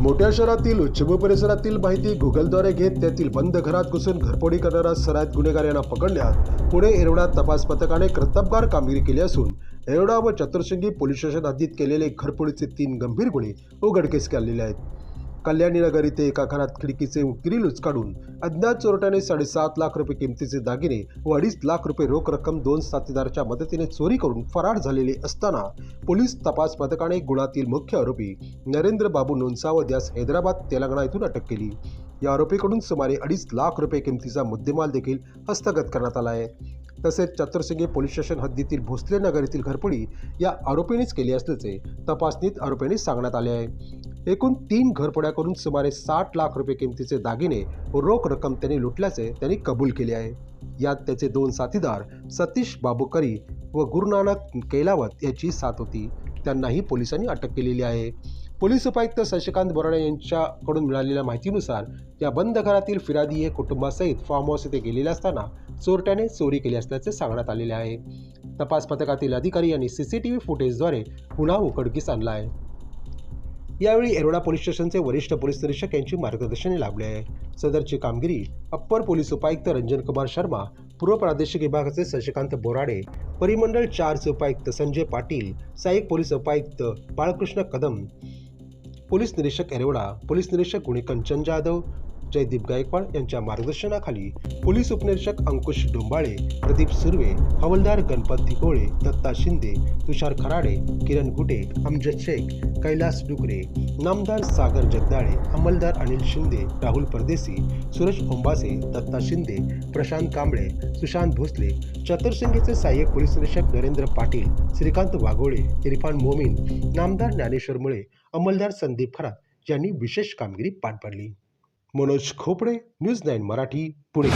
मोठ्या शहरातील उच्चभू परिसरातील माहिती गुगलद्वारे घेत त्यातील बंद घरात घुसून घरफोडी करणारा सराईत गुन्हेगार यांना पकडण्यात पुणे येरवडा तपास पथकाने कर्तबगार कामगिरी केली असून एरवडा व चतुर्शृंगी पोलीस स्टेशन हद्दीत केलेले घरफोडीचे तीन गंभीर गुन्हे उघडकीस आलेले आहेत. कल्याणीनगर इथे एका घरात खिडकीचे ग्रिल उचकाडून अज्ञात चोरट्याने साडेसात लाख रुपये किमतीचे दागिने व अडीच लाख रुपये रोख रक्कम दोन साथीदाराच्या मदतीने चोरी करून फरार झालेले असताना पोलीस तपास पथकाने गुणातील मुख्य आरोपी नरेंद्र बाबू नोंदसावद यास हैदराबाद तेलंगणा येथून अटक केली. या आरोपीकडून सुमारे अडीच लाख रुपये किमतीचा मुद्देमाल देखील हस्तगत करण्यात आला आहे. तसेच चतुर्सिंगे पोलीस स्टेशन हद्दीतील भोसले नगर येथील घरपडी या आरोपीनेच केली असल्याचे तपासणीत आरोपीने सांगण्यात आले आहे. एकूण तीन घरफोड्या करून सुमारे साठ लाख रुपये किमतीचे दागिने व रोख रक्कम त्यांनी लुटल्याचे त्यांनी कबूल केले आहे. यात त्याचे दोन साथीदार सतीश बाबूकरी व गुरुनानक कैलावत याची साथ होती. त्यांनाही पोलिसांनी अटक केलेली आहे. पोलीस उपायुक्त शशिकांत बोराडे यांच्याकडून मिळालेल्या माहितीनुसार या बंद घरातील फिरादी हे कुटुंबासहित फार्म हाऊस येथे गेलेले असताना चोरट्याने चोरी केली असल्याचे सांगण्यात आलेले आहे. तपास पथकातील अधिकारी यांनी सीसीटीव्ही फुटेजद्वारे गुन्हा उघडकीस आणला आहे. यावेळी एरोडा पोलीस स्टेशनचे वरिष्ठ पोलीस निरीक्षक यांची मार्गदर्शने लाभले आहे. सदरची कामगिरी अप्पर पोलीस उपायुक्त रंजन कुमार शर्मा पूर्व प्रादेशिक विभागाचे शशिकांत बोराडे परिमंडळ चारचे उपायुक्त संजय पाटील सहाय्यक पोलीस उपायुक्त बाळकृष्ण कदम पोलीस निरीक्षक एरोडा पोलीस निरीक्षक गुणिकन जाधव जयदीप गायकवाड यांच्या मार्गदर्शनाखाली पोलीस उपनिरीक्षक अंकुश डोंबाळे प्रदीप सुर्वे हवलदार गणपत दिकोळे दत्ता शिंदे तुषार खराडे किरण गुटे अमजद शेख कैलास डुकरे नामदार सागर जगदाळे अंमलदार अनिल शिंदे राहुल परदेसी सुरज ओंबासे दत्ता शिंदे प्रशांत कांबळे सुशांत भोसले चतुर्सिंगेचे सहाय्यक पोलीस निरीक्षक नरेंद्र पाटील श्रीकांत वाघोळे इरफान मोमीन नामदार ज्ञानेश्वर मुळे अंमलदार संदीप खरात यांनी विशेष कामगिरी पार पाडली. Manoj Khopade news nine Marathi Pune.